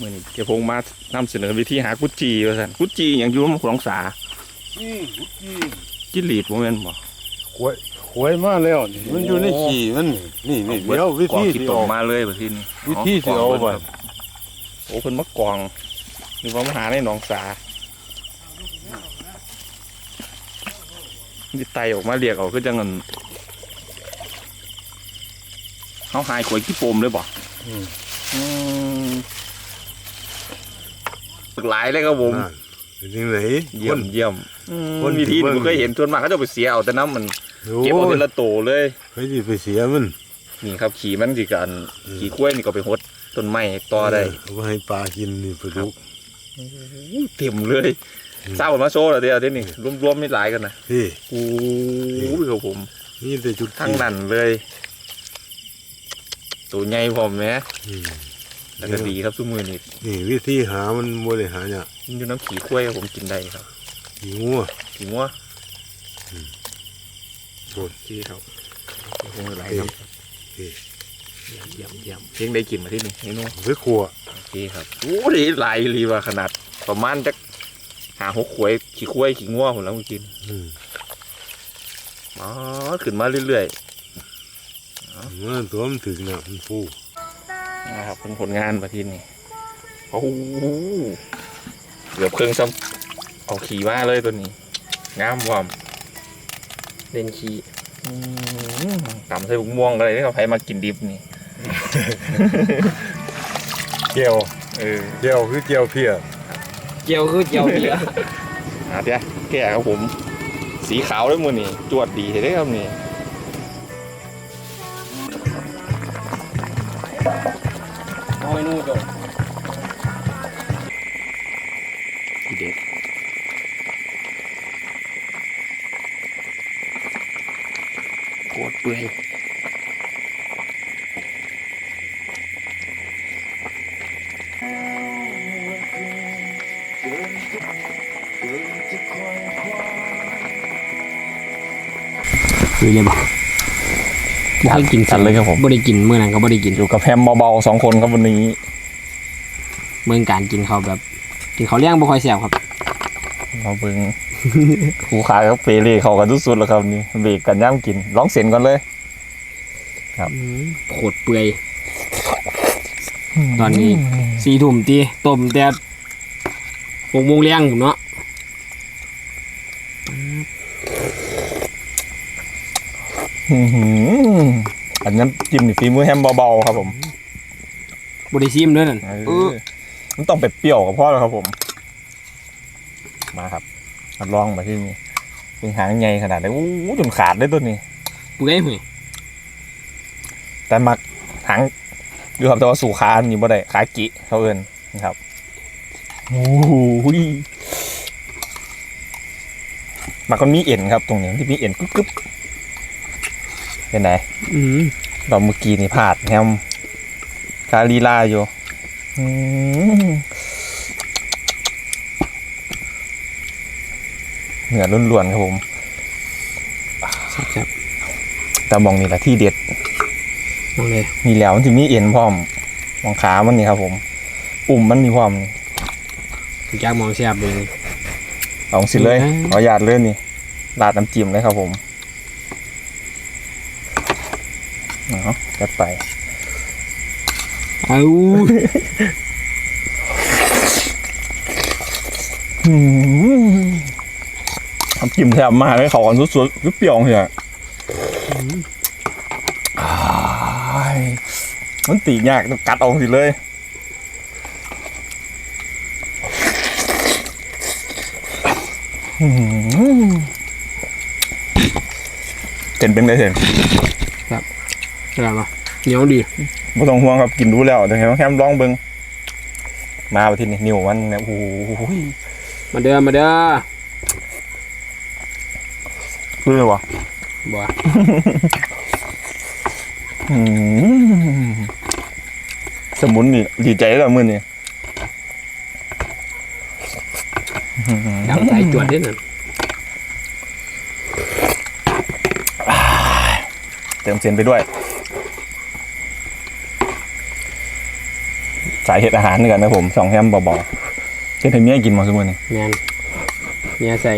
มื่อนี้เจ้าพงมานำเสนอวิธีหากุดจีว่าซั่นกุดจีอย่างอยู่ของสานี่นี่จิหลีดบ่แม่นบ่หวยหวยมาแล้วนี่มันอยู่ในขี้มันนี่นี่เดี๋ยววิกองธีขี้ที่ตออกกมาเลยบัดทีนี้วิธีสิเอาไว้โอ้เพิ่นมากองหรือว่ามาหาในหนองสาดิไตออกมาเรียกเอาคือจังเงินเฮาหายขวยขี้โปมเลยบ่อืมอืม หลายเลยครับผมนั่นเป็นยังไงเยี่ยมเยี่ยมคนวิธีที่เบิ่ที่งผมเคยเห็นส่วนมากเขาจะไปเสียเอาแต่น้ำมันโอ้เก็บเอายแต่ละโตเลยใครที่ไปเสียมันนี่ครับขี่มันสิกันอืมขี่กล้วยนี่ก็ไปหดต้นไม้ต่อได้เอาไปให้ปลากินนี่ปลาดุกเต็มเลยอืมเศร้ามาโซ่แล้วเดี๋ยวเดี๋ยวนี่รวมๆไม่หลายกันนะพี่โอ้ยครับผม นี่แต่จุดทั้งนั้นเลย ตัวใหญ่พร้อมไหมอืม แล้วก็ดีครับทุกมือนี่นี่วิธีหามันบ่ได้หาเนี่ยากมันอยู่น้ำขี่กล้วยครับผมกินได้ครับขี้งัวขี่งัวโคตรดีครับคงหลายเอ้ครับเอ้ยเยี่ยมเยี่ยมเยี่ยมเพียงได้กินมาที่นี่นี่นู้เอาไปขัวโอเคครับโอ้ดีหลายรีว่าขนาดประมาณจะหาหกขวยขี่กล้วยขี่งัวผมแล้วมากินอืมอ๋อขึ้นมาเรื่อยมันตัวมันถึงน่ะมันฟูๆ นะครับเป็นผลงานประทีนี่โอ้โหเกือบเครื่องซ้ำเอาขี่มาเลยตัวนี้งามวอมเล่นขี้อืมตำใส่บุกม่วงอะไรนี่เขาใครมากินดิบนี่เจียวเออเจียวคือเจียวเพียเจียวคือเจียวเบียอาเดี๋ยวแก่ครับผม สีขาวด้วยมือนี่จวดดีเลยครับนี่ เอาไอ้นู่นจ บทีเด็ดโคตรเปื่อยคือเลยบ่บ่ให้กินจัดเลยครับผม บ่ได้กินมื้อนั้นก็บ่ได้กินอยู่กับแฮมเบาๆสองคนครับวันนี้ เมืองการกินเขาวแบบ กินเขาวเลี้ยงบ่ค่อยแซ่บครับเราเบิ่งคูขากับเปเล่เขากันสุดๆแล้วครับนี่เบรกกันย่ำกินร้องเสียงก่อนเลยครับโคตรเปื่อย ตอนนี้สี่ทุ่มตีต้มแต่หกโมงเลี้ยงเนาะ อื้อหืออันนั้นจิ้มนี่ฝีมือแฮมเบาๆครับผมบ่ได้ซิมเด้อนั่นเอเอออมันต้องไปเปรี้ยวกับพ่อแล้วครับผม มาครับมาลองมาที่นี่เพิ่งหางใหญ่ขนาดนี้อู้จนขาดเลยตัวนี้เปื่อยหุ่ยแต่มักหางอยู่ครับแต่ว่าสู่ขาอันนี้บ่ได้ขากิเขาเอินนะครับโอ้โหมักมันมีเอ็นครับ ตรงนี้ที่มีเอ็นกึ๊บกึ๊บ เป็นไงอืมเราเมื่อกี้นี่พลาดแฮมคาลีลาอยู่อืมเหนือล้วนๆครับผมแซ่บแต่มองนี่แหละที่เด็ดๆมองเลยมีแล้วมันจะมีเอ็นพร้อมมองขามันนี่ครับ ผมปุ่มมันมีพร้อมนี่อยากมองแซ่บเลยลองสิเลยอืมขออนุญาตเลยนี่ราดน้ำจิ้มเลยครับผม เอาจัดไป เอาอืมน้ำจิ้มแทบมากเลยเขากันสุดๆเปรี้ยวๆเหียอ้ายมันตียากต้องกัดเออกสิเลยอืมเห็นเป็นไงเห็น แซ่บปะเหนียวดีไม่ต้องห่วงครับกินรู้แล้วเดี๋ยวให้แคมลองเบิงมาไปที่นี่นิ้วมันเนี่ยโอ้โหมาเด้อมาเด้อคือเลยวะบ่อืมสมุนนี่ดีใจแล้วมื้อนี้ดำใจจวดเด้นั่นเติมเส้นไปด้วย สายเห็ดอาหารนี่กันนะผมสองแฮมเบาๆเช่นให้เมียกินมาสมุนนี่แม่นเนี่ยใส่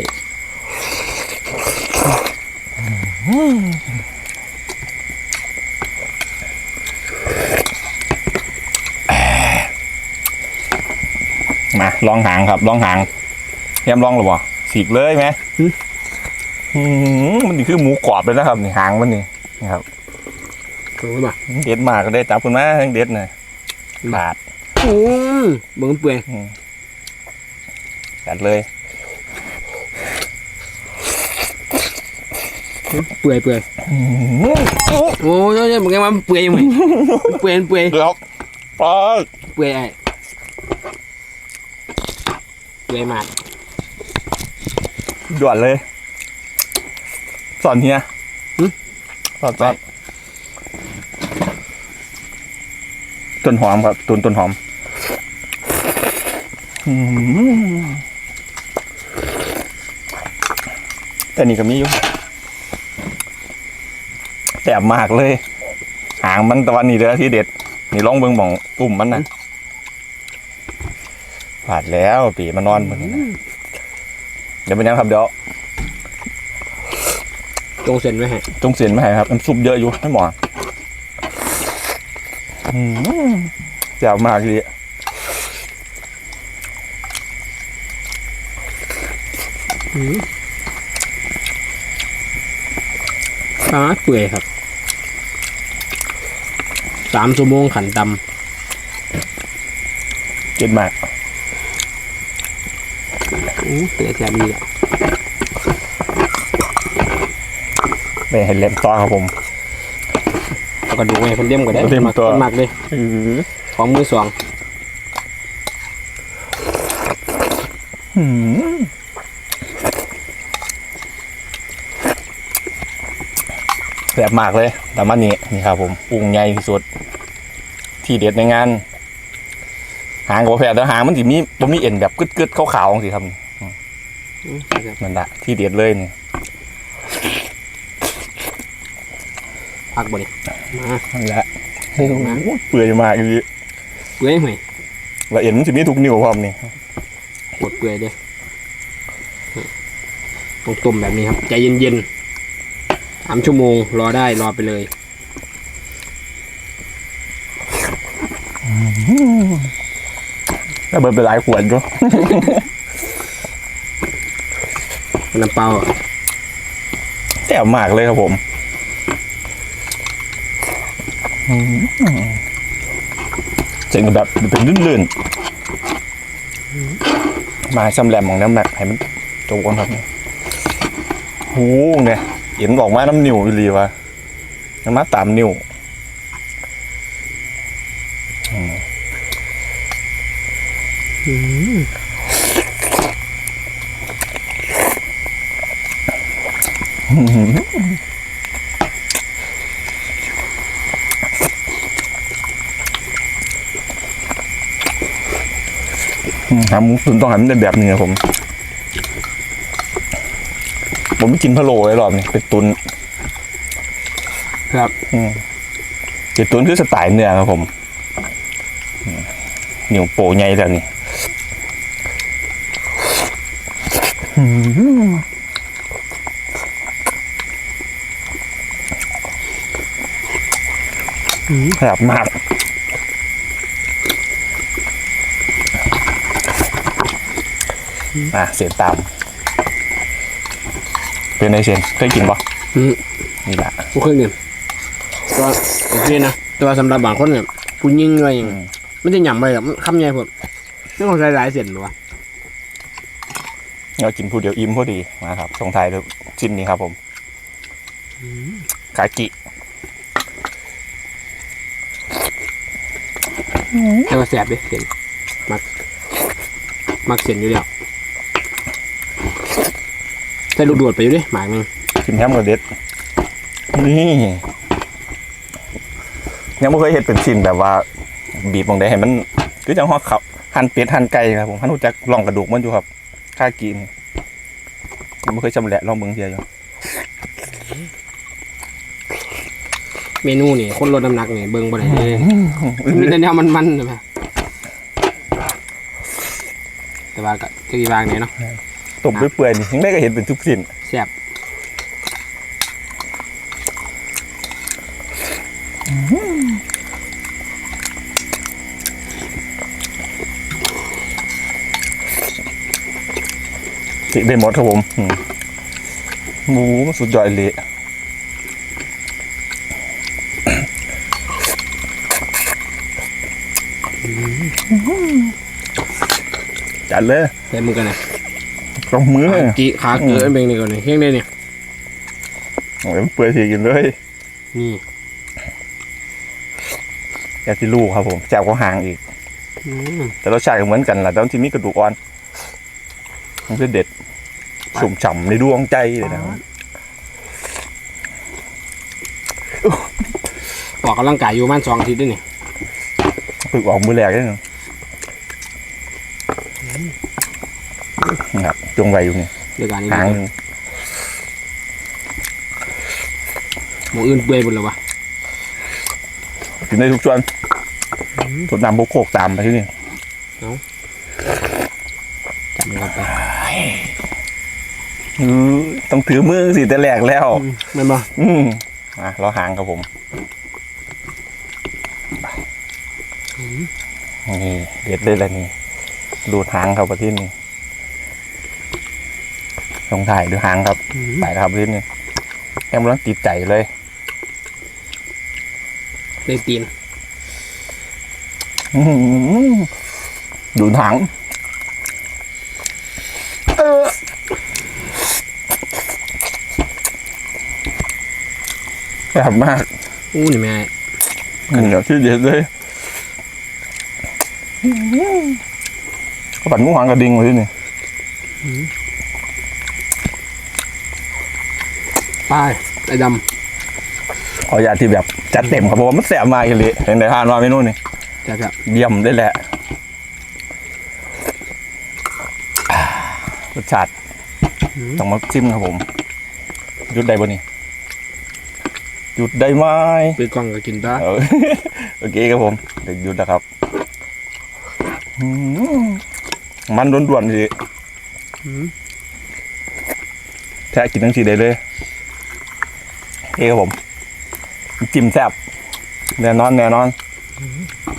มาลองหางครับลองหางแฮมลองหรือเปล่าสีกเลยไหมอืมมันนี่คือหมูกรอบเลยนะครับนี่หางมันนี่นะครับถูกบ่เด็ดมากก็ได้จับคุณมาทั้งเด็ดเลยบาด อืมเบิ่งเปื่อยจัดเลย เปื่อยเปื่อยอืมโอ้ยเนี่ยมึงไงมันเปื่อยมั้ยเปื่อยเปื่อยเดี๋ยวปาดเปื่อยไอ้เปื่อยมากด่วนเลย สอนเฮียสอนสอนต้นหอมครับตุนต้นหอมอืม แต่นี่ก็มีอยู่แสบมากเลย หางมันตะวันนี้เด้อที่เด็ด นี่ลองเบิ่งหมองปุ่มมันนะผาดแล้วปีมานอนบนนี้นะเดี๋ยวเป็นยังครับเดี๋ยวตรงเส้นไว้ให้จงเสียนมาให้ครับน้ำซุปเยอะอยู่ให้หมออืมแจ่วมากเลย ปลาเปื่อยครับสามชั่วโมงขันตเจ็ดมากำอู้เปื่อยแซ่บดีอะไม่เห็นเล็บต่อครับผมเอากระดูกไว้เพิ่นเลี่ยมก็ได้เอาเลี่ยมมักตัวมักเลยของมือสอง อืม แสบมากเลยแต่มันนี่นี่ครับ ผมปรุงใหญ่ที่สุด ที่เด็ดในงาน หางกับแผลแล้วหางมันสิมีมันมีเอ็นแบบกึดๆขาวๆสิครับอื้อแซ่บนั่นแหละที่เด็ดเลยนี่พักบ่ดิมานั่นแหละโอ้โหเปื่อยมากเลยเปื่อยห่วยละเอียดมันจะมีทุกนิ้วพร้อมนี่ปวดเปื่อยเด้ต้องต้มแบบนี้ครับใจเย็นๆสามชั่วโมง รอได้รอไปเลยแล้วเบิดไปหลายขวดก็น้ำเปล่าอะแจ่วมากเลยครับผมอืมเจ๋งแบบเป็นลื่นๆมาซ้ำแหลมของน้ำหนักให้มันโจกกันครับโอ้โหเนี่ยเห็นบอกว่าน้ำนิ้วอีหลีวะน้ำมาตามนิ้วทำคุณต้องหันเป็นแบบนี้ครับผม ผมไม่กินพะโล้ไอ้รอบนี้เป็นตุนครับเป็นตุนคือสไตล์เนื้อครับผมอืมเหนียวโปใหญ่แล้วนี่แซ่บมากอะเสียนตาม เป็นไงเสียนเคยกินปะอืมนี่แหละผู้เคยกินตัวโอเคนะตัวสำหรับบางคนเนี่ยผู้ยิ่งเลยอย่างอืมไม่ได้หย่ำไปหรอกมันคำใหญ่ผมไม่ต้องใช้หลายเส้นหรอวะเรากินผู้เดียวอิ่มพอดีนะครับส่งท้ายด้วยชิ้นนี้ครับผมกากิแต่ว่าแสบเลยเส้นมักมักเส้นอยู่แล้วใส่ลูกโดดไปอยู่ดิหมากหนึงชิมแฮมกับเด็ด นี่ยังไม่เคยเห็นเป็นชิ้นแบบว่า บีบลงได้ให้มันคือจังฮอดเขาหั่นเป็ดหั่นไก่ครับผมหั่นรู้จักลองกระดูกมันอยู่ครับค่ากินยังไม่เคยชำแหละลองเบิ่งเทียอยู่เมนูนี่คนลดน้ำหนักนี่เบิ่งบ่ได้เลยมีแต่แนวมันๆใช่ไหมแต่ว่าก็จะกี่วางไหนเนาะ ต้มเปื่อยๆนี่ยังได้ก็เห็นเป็นทุกชิ้นแซ่บสิได้หมดครับผมอืมหมูมันสุดยอดเลยจัดเลยใส่มือกันนะ สองมือกีขาเกลือเป็นนี่ก่อนนี่เฮียงได้เนี่ยโอ้ยมันเปื่อยทีกินเลยนี่อยากที่ลูกครับผมแจ่วก็ห่างอีกอืมแต่รสชาติก็เหมือนกันแหละแต่ว่าที่มีกระดูกอ่อนมันคือเด็ดสุ่มฉ่ำในดวงใจเลยนะออกกำลังกายอยู่ประมันสองอาทิตย์ด้วยนี่ฝึกออกมือแรกเลยนะ นะครับจงไวอยู่นี่เดี๋ยวการนี้หางหมูอื่นเปื่อยหมดแล้ววะกินได้ทุกส่วนสดน้ำบุกโคกตามไปที่นี่จับมันกันไปอื้อต้องถือมือสิแต่แรกแล้วอืมแม่นบ่อืมอะเราหางครับผมนี่เด็ดเลยแหละนี่ดูดหางครับประเทศนี้ ลงถ่ายดูหางครับอืมไปแล้วครับประเทศนี้แอมรังติดใจเลยได้ตีนอื้อหือดูดหางเออแซ่บมาก อู้นี่แม่เดี๋ยวที่เด็ดเลยก็ปั่นหมูหางกระดิ่งเลยนี่ ป้ายไอ้ดขออยาตที่แบบจัดเต็มครับเพราะว่ามันแสบมากเลยเห็นได้ทานว่าเมนูนี่ำจะจะเยี่ยมได้แหละอ่ารสชาติต้องมาจิ้มครับผมหยุดได้บ่นี่หยุดได้ไหมปิดกล้องก็กินตาเออ โอเคครับผมเดี๋ยวหยุดนะครับอืมมันด่วนๆสิอืมแท้กินทั้งทีได้เลย โอเคครับผม จิ้มแซ่บแน่นอนแน่นอน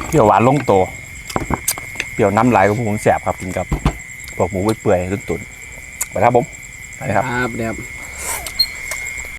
เปรี้ยวหวานลงตัวเปรี้ยวน้ำลายของผมแซ่บครับกินกับพวกหมูเปื่อยๆตุ๋นๆไปครับผมไปครับครับเดี๋ยว